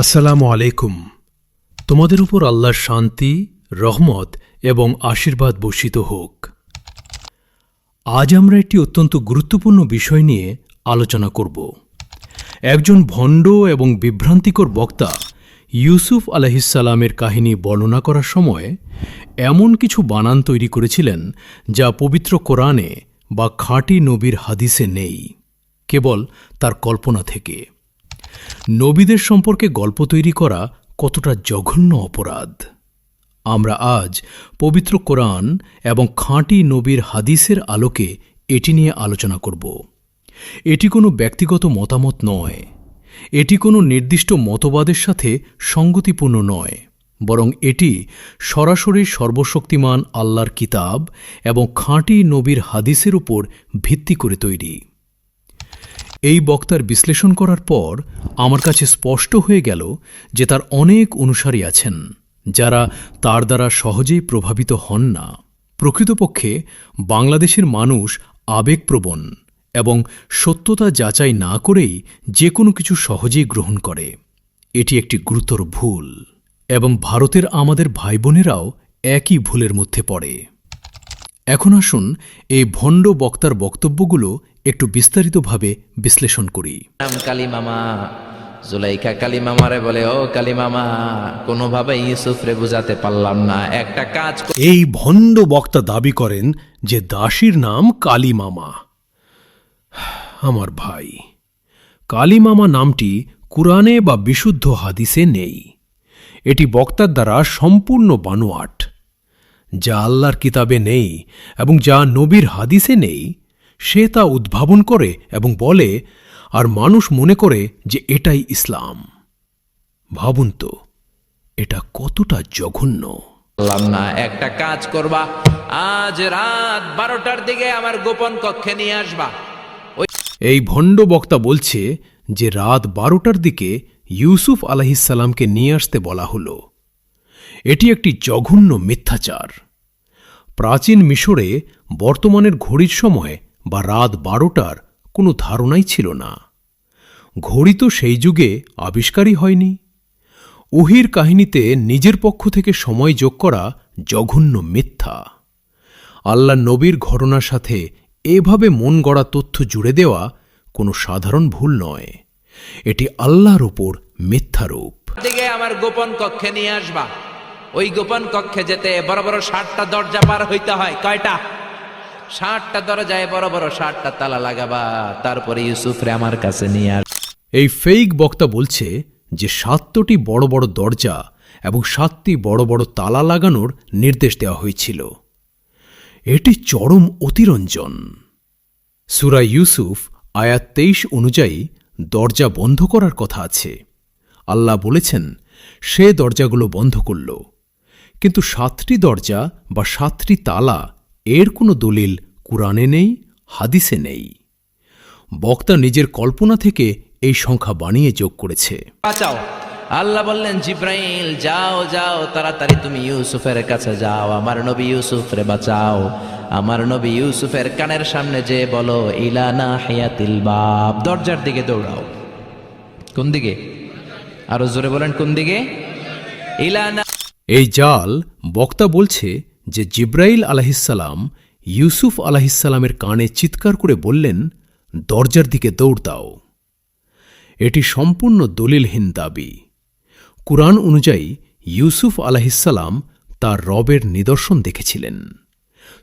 আসসালামু আলাইকুম। তোমাদের উপর আল্লাহর শান্তি, রহমত এবং আশীর্বাদ বর্ষিত হোক। আজ আমরা একটি অত্যন্ত গুরুত্বপূর্ণ বিষয় নিয়ে আলোচনা করব। একজন ভণ্ড এবং বিভ্রান্তিকর বক্তা ইউসুফ আলহিসাল্লামের কাহিনী বর্ণনা করার সময় এমন কিছু বানান তৈরি করেছিলেন যা পবিত্র কোরআনে বা খাঁটি নবীর হাদিসে নেই, কেবল তার কল্পনা থেকে। নবীদের সম্পর্কে গল্প তৈরি করা কতটা জঘন্য অপরাধ। আমরা আজ পবিত্র কোরআন এবং খাঁটি নবীর হাদিসের আলোকে এটি নিয়ে আলোচনা করব। এটি কোনো ব্যক্তিগত মতামত নয়। এটি কোনো নির্দিষ্ট মতবাদের সাথে সঙ্গতিপূর্ণ নয়। বরং এটি সরাসরি সর্বশক্তিমান আল্লাহর কিতাব এবং খাঁটি নবীর হাদিসের উপর ভিত্তি করে তৈরি। এই বক্তার বিশ্লেষণ করার পর আমার কাছে স্পষ্ট হয়ে গেল যে তার অনেক অনুসারী আছেন, যারা তার দ্বারা সহজেই প্রভাবিত হন না। প্রকৃতপক্ষে বাংলাদেশের মানুষ আবেগপ্রবণ এবং সত্যতা যাচাই না করেই যে কোনো কিছু সহজেই গ্রহণ করে। এটি একটি গুরুতর ভুল এবং ভারতের আমাদের ভাই বোনেরাও একই ভুলের মধ্যে পড়ে। এখন আসুন এই ভণ্ড বক্তার বক্তব্যগুলো একটু বিস্তারিতভাবে বিশ্লেষণ করি। নাম কালী মামা জুলাইকা কালী মামারে বলে ও কালী মামা কোনোভাবে ইউসুফরে বুঝাতে পারলাম না। একটা কাজ এই ভণ্ড বক্তা দাবি করেন যে দাসীর নাম কালী মামা আমার ভাই কালী মামা নামটি কুরআনে বা বিশুদ্ধ হাদিসে নেই। এটি বক্তার দ্বারা সম্পূর্ণ বানোয়াট যা আল্লাহর কিতাবে নেই এবং যা নবীর হাদিসে নেই। সে তা উদ্ভাবন করে এবং বলে আর মানুষ মনে করে যে এটাই ইসলাম। ভাবুন তো এটা কতটা জঘন্য। না একটা কাজ করবা আজ রাত বারোটার দিকে আমার গোপন কক্ষে নিয়ে আসবা। এই ভণ্ড বক্তা বলছে যে রাত বারোটার দিকে ইউসুফ আলাহিসাল্লামকে নিয়ে আসতে বলা হল। এটি একটি জঘন্য মিথ্যাচার। প্রাচীন মিশরে বর্তমানের ঘড়ির সময় বা রাত বারোটার কোনো ধারণাই ছিল না। ঘড়ি তো সেই যুগে আবিষ্কারই হয়নি। ওহির কাহিনীতে নিজের পক্ষ থেকে সময় যোগ করা জঘন্য মিথ্যা। আল্লাহ নবীর ঘটনার সাথে এভাবে মন গড়া তথ্য জুড়ে দেওয়া কোনো সাধারণ ভুল নয়। এটি আল্লাহর উপর মিথ্যারূপ দিকে আমার গোপন কক্ষে নিয়ে আসবা। ওই গোপন কক্ষে যেতে বড় বড় ষাটটা দরজা পার হইতে হয়। কয়টা? ষাটটা দরজায় বড় বড় ষাটটা তালা লাগাবা, তারপরে ইউসুফরে আমার কাছে নিয়ে আস। এই ফেইক বক্তা বলছে যে সাতটি বড় বড় দরজা এবং সাতটি বড় বড় তালা লাগানোর নির্দেশ দেওয়া হয়েছিল। এটি চরম অতিরঞ্জন। সুরা ইউসুফ, আয়াত তেইশ অনুযায়ী দরজা বন্ধ করার কথা আছে। আল্লাহ বলেছেন, সে দরজাগুলো বন্ধ করল। কিন্তু সাতটি দরজা বা সাতটি তালা এর কোনো দলিল কুরআনে নেই হাদিসে নেই। বক্তা নিজের কল্পনা থেকে এই সংখ্যা বানিয়ে যোগ করেছে। আল্লাহ বললেন জিব্রাইল যাও যাও তাড়াতাড়ি তুমি ইউসুফের কাছে যাও। আমার নবী ইউসুফরে বাঁচাও। আমার নবী ইউসুফের কানের সামনে যে বলো ইলানা হিয়াতিল বাব দরজার দিকে দৌড়াও। কোন দিকে? আরও জোরে বলেন কোন দিকে? ইলানা এই জাল বক্তা বলছে যে জিব্রাইল আলাহিসাল্লাম ইউসুফ আলাহিসাল্লামের কানে চিৎকার করে বললেন, দরজার দিকে দৌড় দাও। এটি সম্পূর্ণ দলিলহীন দাবি। কুরআন অনুযায়ী, ইউসুফ আলাহিসাল্লাম তার রবের নিদর্শন দেখেছিলেন।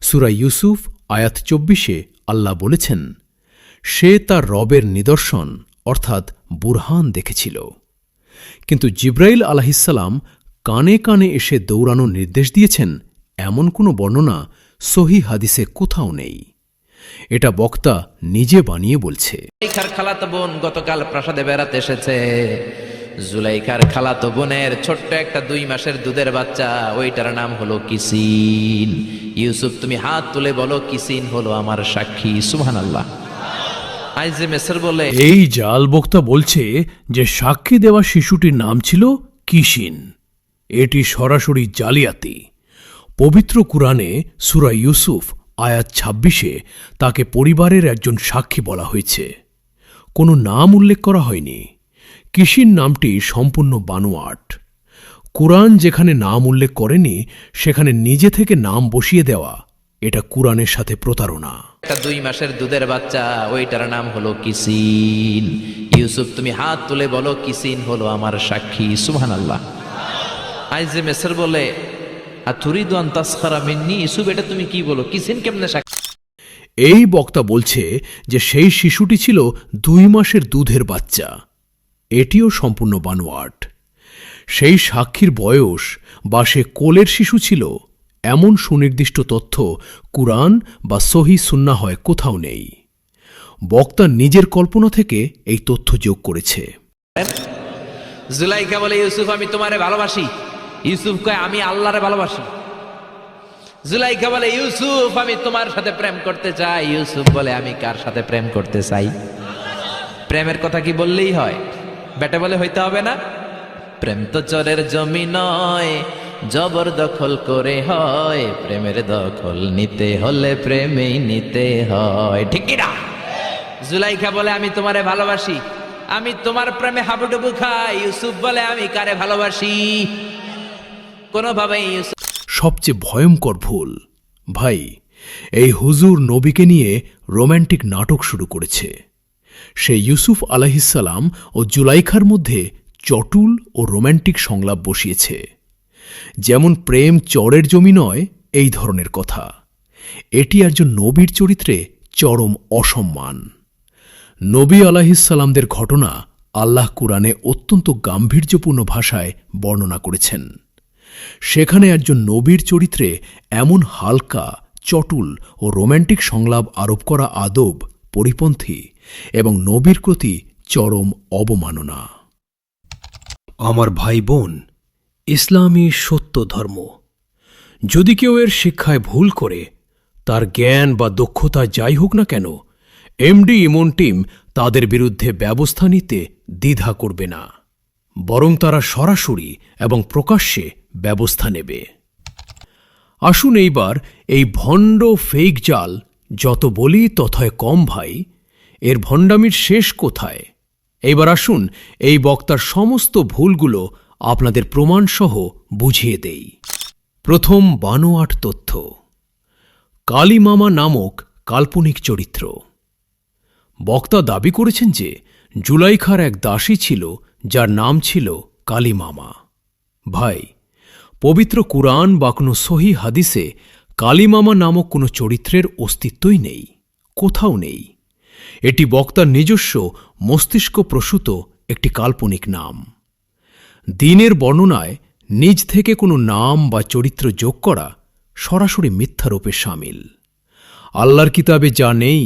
সুরা ইউসুফ, আয়াত চব্বিশে আল্লাহ বলেছেন, সে তার রবের নিদর্শন, অর্থাৎ বুরহান দেখেছিল। কিন্তু জিব্রাইল আলাহিসাল্লাম কানে কানে এসে দৌড়ানোর নির্দেশ দিয়েছেন এমন কোনো বর্ণনা সহি হাদিসে কোথাও নেই। এটা বক্তা নিজে বানিয়ে বলছে। খালাতো বোন গতকাল প্রাসাদে বেড়াতে এসেছে। জুলাইখার খালাতো বোনের ছোট্ট একটা দুই মাসের দুধের বাচ্চা ওইটার নাম হলো কিসিন। ইউসুফ তুমি হাত তুলে বলো কিসিন হলো আমার সাক্ষী সুবহান আল্লাহ বলে এই জাল বক্তা বলছে যে সাক্ষী দেওয়া শিশুটির নাম ছিল কিসিন। এটি সরাসরি জালিয়াতি। পবিত্র কুরআনে সুরা ইউসুফ, আয়াত ছাব্বিশে তাকে পরিবারের একজন সাক্ষী বলা হয়েছে। কোনো নাম উল্লেখ করা হয়নি। কিসিন নামটি সম্পূর্ণ বানোয়াট। কুরআন যেখানে নাম উল্লেখ করেনি, সেখানে নিজে থেকে নাম বসিয়ে দেওয়া, এটা কুরআনের সাথে প্রতারণা। একটা দুই মাসের দুধের বাচ্চা, ওইটার নাম হলো কিসিন। ইউসুফ, তুমি হাত তুলে বলো কিসিন হলো আমার সাক্ষী সুহান আল্লাহ আইজে মেসর বলে আর তুরিদান তাসখারা মিন্নি ইউসুফ এটা তুমি কি বলো? কিসিন কেমনে সাক্ষী এই বক্তা বলছে যে সেই শিশুটি ছিল দুই মাসের দুধের বাচ্চা। এটিও সম্পূর্ণ বানোয়াট। সেই সাক্ষীর বয়স বা সে কোলের শিশু ছিল এমন সুনির্দিষ্ট তথ্য কুরআন বা সহি সুন্না হয় কোথাও নেই। বক্তা নিজের কল্পনা থেকে এই তথ্য যোগ করেছে। জুলাইকা বলে ইউসুফ আমি তোমারে ভালোবাসি। ইউসুফ কয় আমি আল্লাহরে ভালোবাসি। জুলাইকা বলে, ইউসুফ, আমি তোমার সাথে প্রেম করতে চাই। ইউসুফ বলে, আমি কার সাথে প্রেম করতে চাই? প্রেমের কথা কি বললেই হয়? বেটা বলে, হইতে হবে না। প্রেম তো চরের জমি নয় জবর দখল করে হয়। প্রেমের দখল নিতে হলে প্রেমেই নিতে হয়। ঠিক না? জুলাইখা বলে, আমি তোমারে ভালোবাসি। আমি তোমার প্রেমে হাবুডুবু খাই। ইউসুফ বলে, আমি কারে ভালোবাসি? কোনোভাবেই সবচেয়ে ভয়ঙ্কর ভুল। ভাই, এই হুজুর নবীকে নিয়ে রোম্যান্টিক নাটক শুরু করেছে। সে ইউসুফ আলাহিসাল্লাম ও জুলাইখার মধ্যে চটুল ও রোম্যান্টিক সংলাপ বসিয়েছে। যেমন প্রেম চরের জমি নয়, এই ধরনের কথা। এটি একজন নবীর চরিত্রে চরম অসম্মান। নবী আলাহিসাল্লামদের ঘটনা আল্লাহ কুরআনে অত্যন্ত গাম্ভীর্যপূর্ণ ভাষায় বর্ণনা করেছেন। সেখানে একজন নবীর চরিত্রে এমন হালকা, চটুল ও রোম্যান্টিক সংলাপ আরোপ করা আদব পরিপন্থী এবং নবীর প্রতি চরম অবমাননা। আমার ভাই বোন ইসলামী সত্য ধর্ম। যদি কেউ এর শিক্ষায় ভুল করে, তার জ্ঞান বা দক্ষতা যাই হোক না কেন, এমডি ইমন টিম তাদের বিরুদ্ধে ব্যবস্থা নিতে দ্বিধা করবে না। বরং তারা সরাসরি এবং প্রকাশ্যে ব্যবস্থা নেবে। আসুন এইবার এই ভণ্ড ফেক জাল যত বলি তথয় কম ভাই, এর ভণ্ডামির শেষ কোথায়? এইবার আসুন এই বক্তার সমস্ত ভুলগুলো আপনাদের প্রমাণসহ বুঝিয়ে দেই। প্রথম বানোয়াট তথ্য। কালীমামা নামক কাল্পনিক চরিত্র। বক্তা দাবি করেছেন যে জুলাইখার এক দাসী ছিল, যার নাম ছিল কালীমামা। ভাই পবিত্র কুরআন বা কোনো সহি হাদিসে কালিমামা নামক কোনো চরিত্রের অস্তিত্বই নেই, কোথাও নেই। এটি বক্তার নিজস্ব, মস্তিষ্ক প্রসূত একটি কাল্পনিক নাম। দিনের বর্ণনায় নিজ থেকে কোনো নাম বা চরিত্র যোগ করা সরাসরি মিথ্যারূপে সামিল। আল্লাহর কিতাবে যা নেই,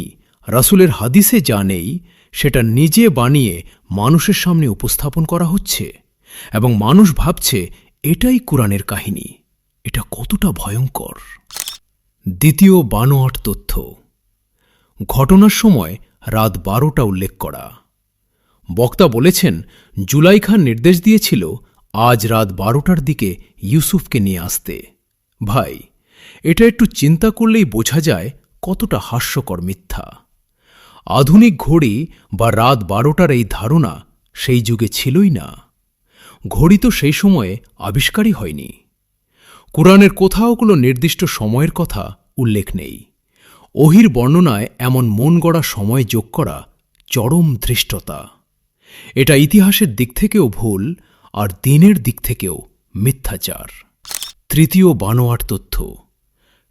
রাসূলের হাদিসে যা নেই, সেটা নিজে বানিয়ে মানুষের সামনে উপস্থাপন করা হচ্ছে এবং মানুষ ভাবছে এটাই কোরআনের কাহিনী। এটা কতটা ভয়ঙ্কর। দ্বিতীয় বানোয়াট তথ্য। ঘটনার সময় রাত বারোটা উল্লেখ করা। বক্তা বলেছেন জুলাই খান নির্দেশ দিয়েছিল আজ রাত বারোটার দিকে ইউসুফকে নিয়ে আসতে। ভাই, এটা একটু চিন্তা করলেই বোঝা যায় কতটা হাস্যকর মিথ্যা। আধুনিক ঘড়ি বা রাত বারোটার এই ধারণা সেই যুগে ছিলই না। ঘড়ি তো সেই সময়ে আবিষ্কারই হয়নি। কোরআনের কোথাও কোনো নির্দিষ্ট সময়ের কথা উল্লেখ নেই। ওহির বর্ণনায় এমন মন গড়া সময় যোগ করা চরম ধৃষ্টতা। এটা ইতিহাসের দিক থেকেও ভুল আর দিনের দিক থেকেও মিথ্যাচার। তৃতীয় বানোয়াট তথ্য,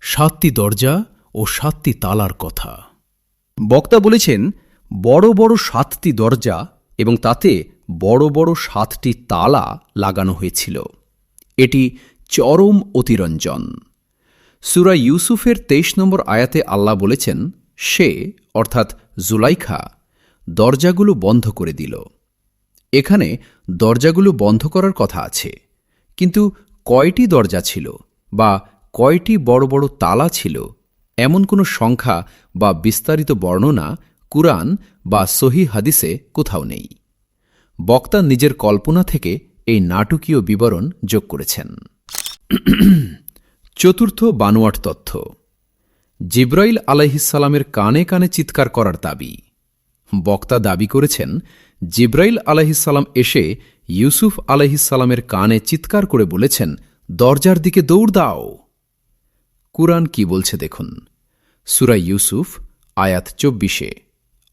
সাতটি দরজা ও সাতটি তালার কথা। বক্তা বলেছেন, বড় বড় সাতটি দরজা এবং তাতে বড় বড় সাতটি তালা লাগানো হয়েছিল। এটি চরম অতিরঞ্জন। সুরা ইউসুফের তেইশ নম্বর আয়াতে আল্লাহ বলেছেন, সে, অর্থাৎ জুলাইখা, দরজাগুলো বন্ধ করে দিল। এখানে দরজাগুলো বন্ধ করার কথা আছে, কিন্তু কয়টি দরজা ছিল বা কয়টি বড় বড় তালা ছিল, এমন কোনো সংখ্যা বা বিস্তারিত বর্ণনা কুরআন বা সহি হাদিসে কোথাও নেই। বক্তা নিজের কল্পনা থেকে এই নাটকীয় বিবরণ যোগ করেছেন। চতুর্থ বানোয়াট তথ্য। জিব্রাইল আলাইহিসালামের কানে কানে চিৎকার করার দাবি। বক্তা দাবি করেছেন, জিব্রাইল আলাহিসাল্লাম এসে ইউসুফ আলাহিসাল্লামের কানে চিৎকার করে বলেছেন, দরজার দিকে দৌড় দাও। কুরআন কি বলছে দেখুন। সুরা ইউসুফ, আয়াত চব্বিশে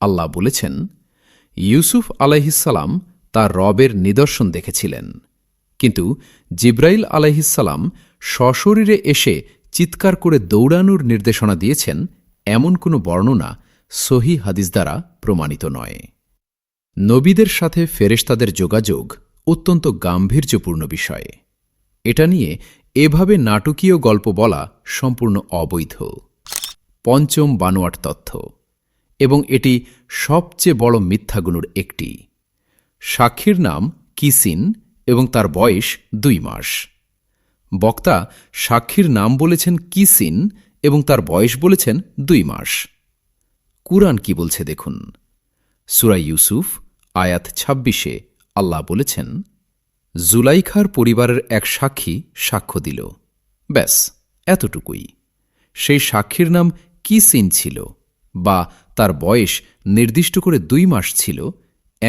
আল্লাহ বলেছেন, ইউসুফ আলাইহিসাল্লাম তার রবের নিদর্শন দেখেছিলেন। কিন্তু জিব্রাইল আলাইহিসাল্লাম সশরীরে এসে চিৎকার করে দৌড়ানোর নির্দেশনা দিয়েছেন, এমন কোনো বর্ণনা সহি হাদিস দ্বারা প্রমাণিত নয়। নবীদের সাথে ফেরেশতাদের যোগাযোগ অত্যন্ত গাম্ভীর্যপূর্ণ বিষয়। এটা নিয়ে এভাবে নাটকীয় গল্প বলা সম্পূর্ণ অবৈধ। পঞ্চম বানোয়াট তথ্য। এবং এটি সবচেয়ে বড় মিথ্যাগুলোর একটি। সাক্ষীর নাম কিসিন এবং তার বয়স দুই মাস। বক্তা সাক্ষীর নাম বলেছেন কিসিন এবং তার বয়স বলেছেন দুই মাস। কুরআন কি বলছে দেখুন। সুরা ইউসুফ, আয়াত ছাব্বিশে আল্লাহ বলেছেন, জুলাইখার পরিবারের এক সাক্ষী সাক্ষ্য দিল। ব্যাস, এতটুকুই। সেই সাক্ষীর নাম কি সিন ছিল বা তার বয়স নির্দিষ্ট করে দুই মাস ছিল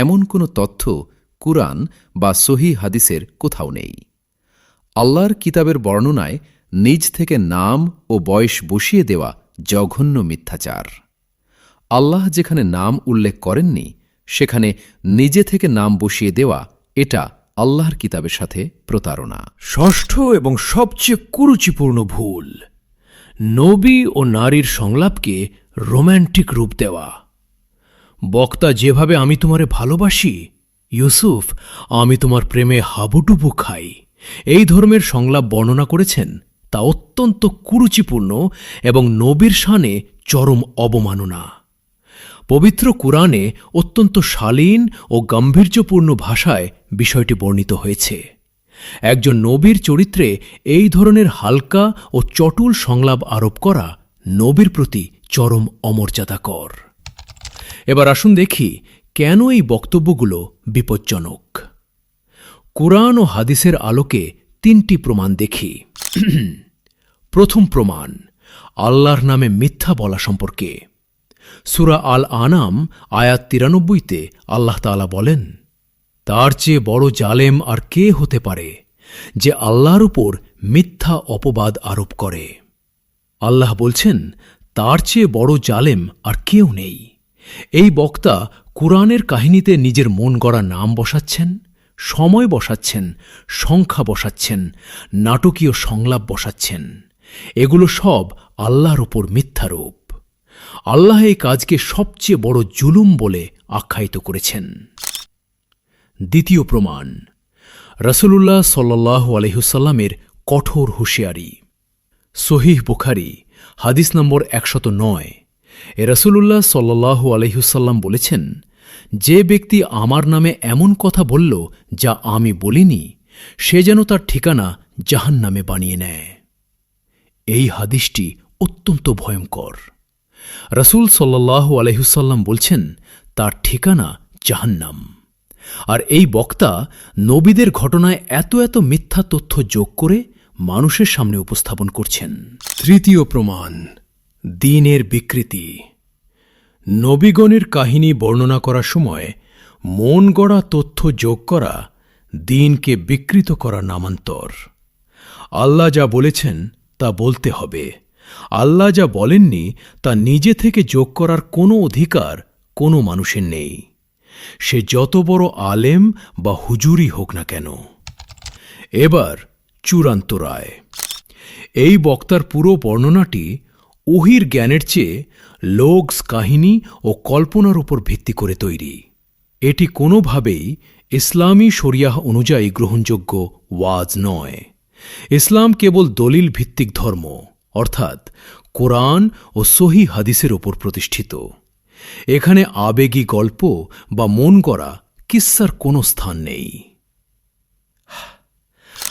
এমন কোনো তথ্য কুরআন বা সহি হাদিসের কোথাও নেই। আল্লাহর কিতাবের বর্ণনায় নিজ থেকে নাম ও বয়স বসিয়ে দেওয়া জঘন্য মিথ্যাচার। আল্লাহ যেখানে নাম উল্লেখ করেননি, সেখানে নিজে থেকে নাম বসিয়ে দেওয়া এটা আল্লাহর কিতাবের সাথে প্রতারণা। ষষ্ঠ এবং সবচেয়ে কুরুচিপূর্ণ ভুল, নবী ও নারীর সংলাপকে রোম্যান্টিক রূপ দেওয়া। বক্তা, যেভাবে আমি তোমারে ভালোবাসি, ইউসুফ, আমি তোমার প্রেমে হাবুডুবু খাই। এই ধর্মের সংলাপ বর্ণনা করেছেন, তা অত্যন্ত কুরুচিপূর্ণ এবং নবীর শানে চরম অবমাননা। পবিত্র কুরআনে অত্যন্ত শালীন ও গাম্ভীর্যপূর্ণ ভাষায় বিষয়টি বর্ণিত হয়েছে। একজন নবীর চরিত্রে এই ধরনের হালকা ও চটুল সংলাপ আরোপ করা নবীর প্রতি চরম অমর্যাদাকর। এবার আসুন দেখি কেন এই বক্তব্যগুলো বিপজ্জনক। কোরআন ও হাদিসের আলোকে তিনটি প্রমাণ দেখি। প্রথম প্রমাণ, আল্লাহর নামে মিথ্যা বলা সম্পর্কে। সুরা আল আনাম আয়াত তিরানব্বইতে আল্লাহ তালা বলেন, তার চেয়ে বড় জালেম আর কে হতে পারে যে আল্লাহর উপর মিথ্যা অপবাদ আরোপ করে? আল্লাহ বলছেন, তার চেয়ে বড় জালেম আর কেউ নেই। এই বক্তা কুরআনের কাহিনীতে নিজের মন গড়া নাম বসাচ্ছেন, সময় বসাচ্ছেন, সংখ্যা বসাচ্ছেন, নাটকীয় সংলাপ বসাচ্ছেন। এগুলো সব আল্লাহর ওপর মিথ্যারূপ। আল্লাহ এই কাজকে সবচেয়ে বড় জুলুম বলে আখ্যায়িত করেছেন। দ্বিতীয় প্রমাণ রসুল্লাহ সাল্লাহ আলহিসাল্লামের কঠোর হুঁশিয়ারি। সহিহ বুখারি, হাদিস নম্বর একশত নয়। এ রসুল্লাহ সাল্লাহ আলহিসাল্লাম বলেছেন, যে ব্যক্তি আমার নামে এমন কথা বলল যা আমি বলিনি, সে যেন তার ঠিকানা জাহান নামে বানিয়ে নেয়। এই হাদিসটি অত্যন্ত ভয়ঙ্কর। রসুল সাল্লাহ আলহিসাল্লাম বলছেন, তার ঠিকানা জাহান্নাম। আর এই বক্তা নবীদের ঘটনায় এত এত মিথ্যা তথ্য যোগ করে মানুষের সামনে উপস্থাপন করছেন। তৃতীয় প্রমাণ দিনের বিকৃতি। নবীগণের কাহিনী বর্ণনা করার সময় মন গড়া তথ্য যোগ করা দিনকে বিকৃত করা নামান্তর। আল্লাহ যা বলেছেন, তা বলতে হবে। আল্লাহ যা বলেননি, তা নিজে থেকে যোগ করার কোনো অধিকার কোনো মানুষের নেই। সে যত বড় আলেম বা হুজুরি হোক না কেন। এবার চূড়ান্ত রায়। এই বক্তার পুরো বর্ণনাটি ওহির জ্ঞানের চেয়ে লোকস কাহিনী ও কল্পনার উপর ভিত্তি করে তৈরি। এটি কোনোভাবেই ইসলামী শরিয়াহ অনুযায়ী গ্রহণযোগ্য ওয়াজ নয়। ইসলাম কেবল দলিল ভিত্তিক ধর্ম, অর্থাৎ কোরআন ও সহি হাদিসের ওপর প্রতিষ্ঠিত। এখানে আবেগী গল্প বা মন করা কিস্সার কোনো স্থান নেই।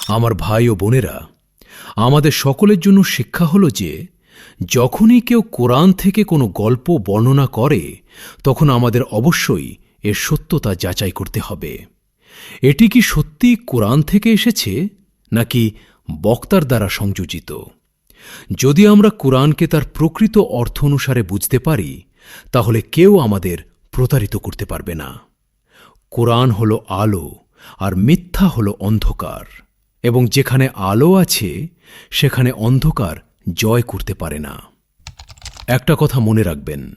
আমার ভাই ও বোনেরা, আমাদের সকলের জন্য শিক্ষা হল যে যখনই কেউ কোরআন থেকে কোনো গল্প বর্ণনা করে, তখন আমাদের অবশ্যই এর সত্যতা যাচাই করতে হবে। এটি কি সত্যি কোরআন থেকে এসেছে, নাকি বক্তার দ্বারা সংযোজিত? যদি আমরা কোরআনকে তার প্রকৃত অর্থ অনুসারে বুঝতে পারি, তাহলে কেউ আমাদের প্রতারিত করতে পারবে না। কোরআন হল আলো, আর মিথ্যা হল অন্ধকার, এবং যেখানে আলো আছে, সেখানে অন্ধকার জয় করতে পারে না। একটা কথা মনে রাখবেন,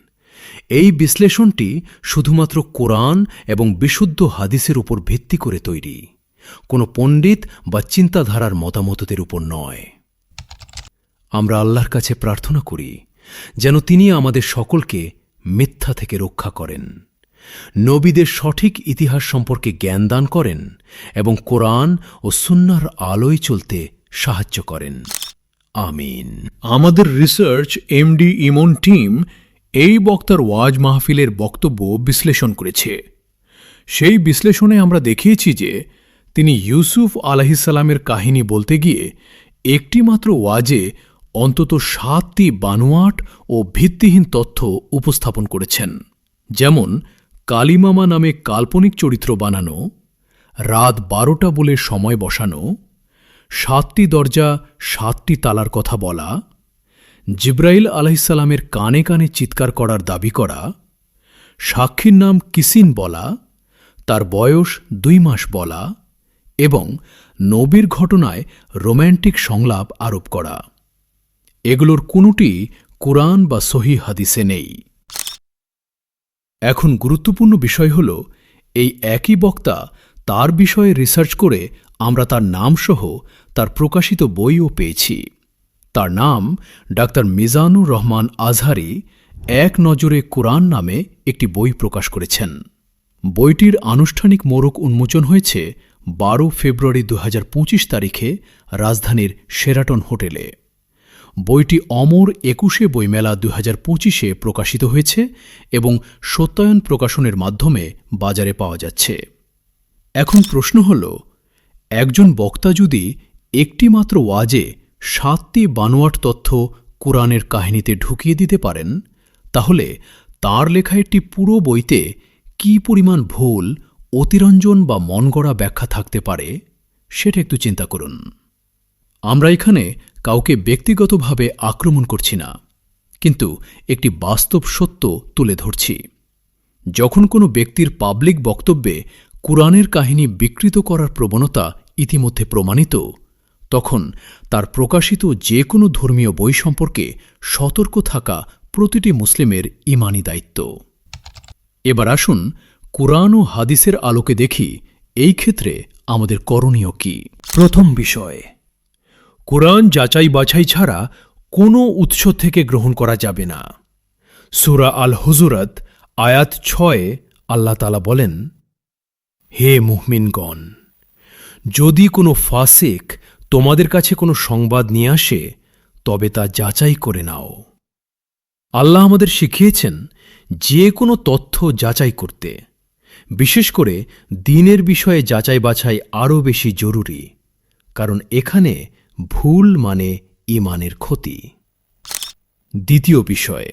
এই বিশ্লেষণটি শুধুমাত্র কোরআন এবং বিশুদ্ধ হাদিসের উপর ভিত্তি করে তৈরি, কোনো পণ্ডিত বা চিন্তাধারার মতামতদের উপর নয়। আমরা আল্লাহর কাছে প্রার্থনা করি, যেন তিনি আমাদের সকলকে মিথ্যা থেকে রক্ষা করেন, নবীদের সঠিক ইতিহাস সম্পর্কে জ্ঞান দান করেন এবং কোরআন ও সুন্নার আলোয় চলতে সাহায্য করেন। আমিন। আমাদের রিসার্চ এমডি ইমন টিম এই বক্তার ওয়াজ মাহফিলের বক্তব্য বিশ্লেষণ করেছে। সেই বিশ্লেষণে আমরা দেখিয়েছি যে তিনি ইউসুফ আলাহিসাল্লামের কাহিনী বলতে গিয়ে একটিমাত্র ওয়াজে অন্তত সাতটি বানোয়াট ও ভিত্তিহীন তথ্য উপস্থাপন করেছেন। যেমন, কালিমামা নামে কাল্পনিক চরিত্র বানানো, রাত বারোটা বলে সময় বসানো সাতটি দরজা, সাতটি তালার কথা বলা, জিব্রাইল আলাহিসাল্লামের কানে কানে চিৎকার করার দাবি করা, সাক্ষীর নাম কিসিন বলা, তার বয়স দুই মাস বলা এবং নবীর ঘটনায় রোম্যান্টিক সংলাপ আরোপ করা। এগুলোর কোনোটি কোরআন বা সহি হাদিসে নেই। এখন গুরুত্বপূর্ণ বিষয় হল, এই একই বক্তা তার বিষয়ে রিসার্চ করে আমরা তার নামসহ তার প্রকাশিত বইও পেয়েছি। তার নাম ডাক্তার মিজানুর রহমান আজহারি এক নজরে কোরআন নামে একটি বই প্রকাশ করেছেন। বইটির আনুষ্ঠানিক মোড়ক উন্মোচন হয়েছে বারো ফেব্রুয়ারি দুহাজার পঁচিশ তারিখে রাজধানীর শেরাটন হোটেলে। বইটি অমর একুশে বইমেলা দু হাজার পঁচিশে প্রকাশিত হয়েছে এবং সত্যায়ন প্রকাশনের মাধ্যমে বাজারে পাওয়া যাচ্ছে। এখন প্রশ্ন হল একজন বক্তা যদি একটিমাত্র ওয়াজে সাতটি বানোয়াট তথ্য কোরআনের কাহিনীতে ঢুকিয়ে দিতে পারেন, তাহলে তার লেখা একটি পুরো বইতে কি পরিমাণ ভুল, অতিরঞ্জন বা মনগড়া ব্যাখ্যা থাকতে পারে, সেটা একটু চিন্তা করুন। আমরা এখানে কাউকে ব্যক্তিগতভাবে আক্রমণ করছি না, কিন্তু একটি বাস্তব সত্য তুলে ধরছি। যখন কোনো ব্যক্তির পাবলিক বক্তব্যে কোরআনের কাহিনী বিকৃত করার প্রবণতা ইতিমধ্যে প্রমাণিত। তখন তার প্রকাশিত যে কোনো ধর্মীয় বই সম্পর্কে সতর্ক থাকা প্রতিটি মুসলিমের ইমানি দায়িত্ব। এবার আসুন কোরআন ও হাদিসের আলোকে দেখি এই ক্ষেত্রে আমাদের করণীয় কি। প্রথম বিষয়, কোরআন যাচাই বাছাই ছাড়া কোনো উৎস থেকে গ্রহণ করা যাবে না। সুরা আল হুজুরত আয়াত ছয়ে আল্লাহ তালা বলেন হে মুহমিনগণ যদি কোনো ফাসেক তোমাদের কাছে কোনো সংবাদ নিয়ে আসে, তবে তা যাচাই করে নাও। আল্লাহ আমাদের শিখিয়েছেন যে কোনো তথ্য যাচাই করতে, বিশেষ করে দিনের বিষয়ে যাচাই বাছাই আরও বেশি জরুরি, কারণ এখানে ভুল মানে ইমানের ক্ষতি। দ্বিতীয় বিষয়,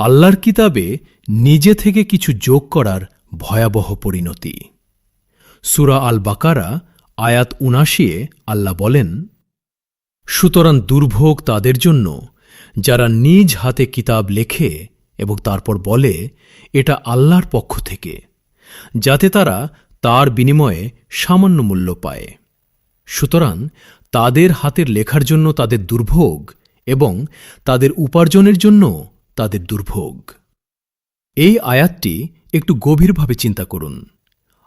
আল্লাহর কিতাবে নিজে থেকে কিছু যোগ করার ভয়াবহ পরিণতি। সুরা আল বাকারা আয়াত উনাশিয়ে আল্লাহ বলেন, সুতরাং দুর্ভোগ তাদের জন্য, যারা নিজ হাতে কিতাব লেখে এবং তারপর বলে, এটা আল্লাহর পক্ষ থেকে, যাতে তারা তার বিনিময়ে সামান্য মূল্য পায়। সুতরাং তাদের হাতের লেখার জন্য তাদের দুর্ভোগ এবং তাদের উপার্জনের জন্য তাদের দুর্ভোগ। এই আয়াতটি একটু গভীরভাবে চিন্তা করুন।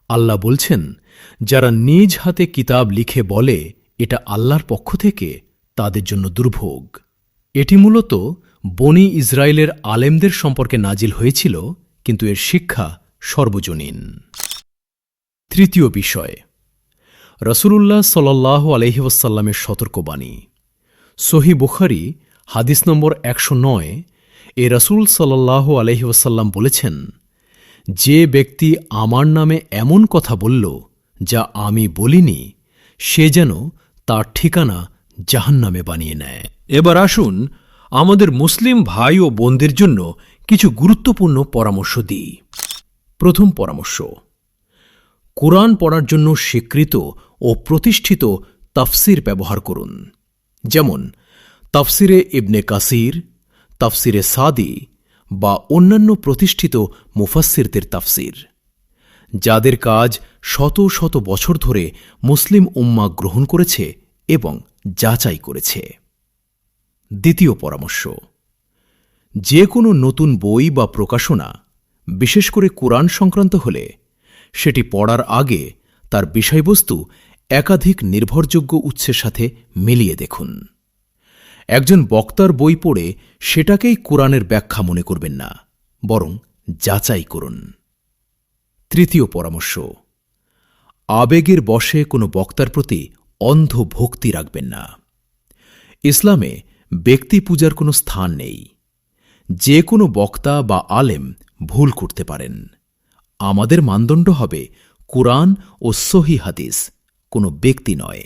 আল্লাহ বলছেন, যারা নিজ হাতে কিতাব লিখে বলে, এটা আল্লাহর পক্ষ থেকে, তাদের জন্য দুর্ভোগ। এটি মূলত বনি ইসরায়েলের আলেমদের সম্পর্কে নাজিল হয়েছিল, কিন্তু এর শিক্ষা সর্বজনীন। তৃতীয় বিষয়, রসুলুল্লাহ সাল্লাহ আলহিউসাল্লামের সতর্কবাণী। সহি বুখারি, হাদিস নম্বর একশো নয়, এ রসুল সাল্লাহ আলহিউসাল্লাম বলেছেন যে ব্যক্তি আমার নামে এমন কথা বলল, যা আমি বলিনি, সে যেন তার ঠিকানা জাহান্নামে বানিয়ে নেয়। এবার আসুন আমাদের মুসলিম ভাই ও বোনদের জন্য কিছু গুরুত্বপূর্ণ পরামর্শ দিই। প্রথম পরামর্শ, কোরআন পড়ার জন্য স্বীকৃত ও প্রতিষ্ঠিত তাফসির ব্যবহার করুন। যেমন, তাফসিরে ইবনে কাসির, তাফসিরে সাদি বা অন্যান্য প্রতিষ্ঠিত মুফাসসিরদের তাফসির। যাদের কাজ শত শত বছর ধরে মুসলিম উম্মা গ্রহণ করেছে এবং যাচাই করেছে। দ্বিতীয় পরামর্শ যে কোনো নতুন বই বা প্রকাশনা, বিশেষ করে কোরআন সংক্রান্ত হলে, সেটি পড়ার আগে তার বিষয়বস্তু একাধিক নির্ভরযোগ্য উৎসের সাথে মিলিয়ে দেখুন। একজন বক্তার বই পড়ে সেটাকেই কোরআনের ব্যাখ্যা মনে করবেন না, বরং যাচাই করুন। তৃতীয় পরামর্শ, আবেগের বশে কোনো বক্তার প্রতি অন্ধ ভক্তি রাখবেন না। ইসলামে ব্যক্তি পূজার কোনো স্থান নেই। যে কোনো বক্তা বা আলেম ভুল করতে পারেন। আমাদের মানদণ্ড হবে কুরআন ও সহি হাদিস, কোনো ব্যক্তি নয়।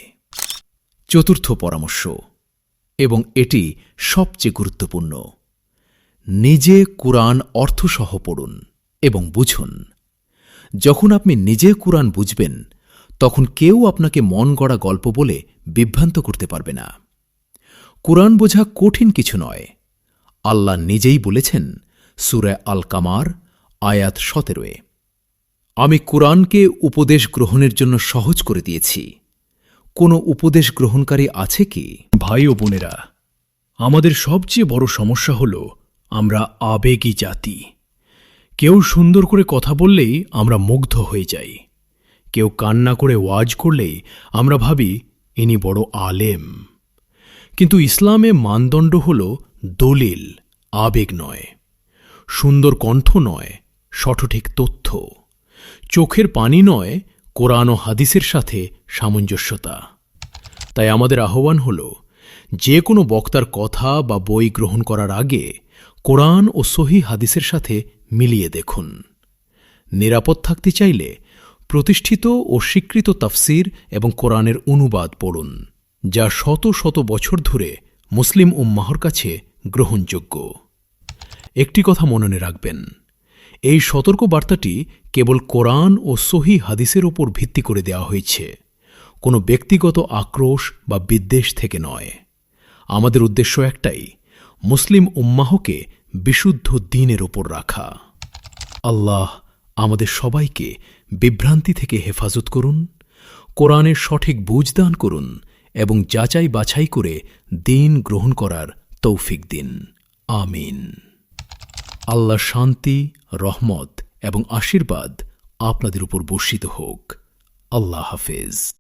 চতুর্থ পরামর্শ এবং এটি সবচেয়ে গুরুত্বপূর্ণ। নিজে কুরআন অর্থসহ পড়ুন এবং বুঝুন। যখন আপনি নিজে কুরআন বুঝবেন, তখন কেউ আপনাকে মন গড়া গল্প বলে বিভ্রান্ত করতে পারবে না। কুরআন বোঝা কঠিন কিছু নয়। আল্লাহ নিজেই বলেছেন, সুরে আল কামার আয়াত সতেরোয় আমি কুরআনকে উপদেশ গ্রহণের জন্য সহজ করে দিয়েছি। কোনো উপদেশ গ্রহণকারী আছে কি? ভাই ও বোনেরা, আমাদের সবচেয়ে বড় সমস্যা হল আমরা আবেগী জাতি। কেউ সুন্দর করে কথা বললেই আমরা মুগ্ধ হয়ে যাই। কেউ কান্না করে ওয়াজ করলেই আমরা ভাবি, ইনি বড় আলেম। কিন্তু ইসলামে মানদণ্ড হল দলিল, আবেগ নয়। সুন্দর কণ্ঠ নয়, সঠিক তথ্য। চোখের পানি নয়, কোরআন ও হাদিসের সাথে সামঞ্জস্যতা। তাই আমাদের আহ্বান হল, যে কোনো বক্তার কথা বা বই গ্রহণ করার আগে কোরআন ও সহি হাদিসের সাথে মিলিয়ে দেখুন। নিরাপদ থাকতে চাইলে প্রতিষ্ঠিত ও স্বীকৃত তাফসির এবং কোরআনের অনুবাদ পড়ুন, যা শত শত বছর ধরে মুসলিম উম্মাহর কাছে গ্রহণযোগ্য। একটি কথা মননে রাখবেন, এই সতর্ক বার্তাটি কেবল কোরআন ও সহি হাদিসের ওপর ভিত্তি করে দেওয়া হয়েছে। কোনো ব্যক্তিগত আক্রোশ বা বিদ্বেষ থেকে নয়। আমাদের উদ্দেশ্য একটাই, মুসলিম উম্মাহকে বিশুদ্ধ দিনের ওপর রাখা। আল্লাহ আমাদের সবাইকে বিভ্রান্তি থেকে হেফাজত করুন, কোরআনের সঠিক বুঝদান করুন এবং যাচাই বাছাই করে দিন গ্রহণ করার তৌফিক দিন। আমিন। আল্লাহ শান্তি, রহমত এবং আশীর্বাদ আপনাদের উপর বর্ষিত হোক। আল্লাহ হাফেজ।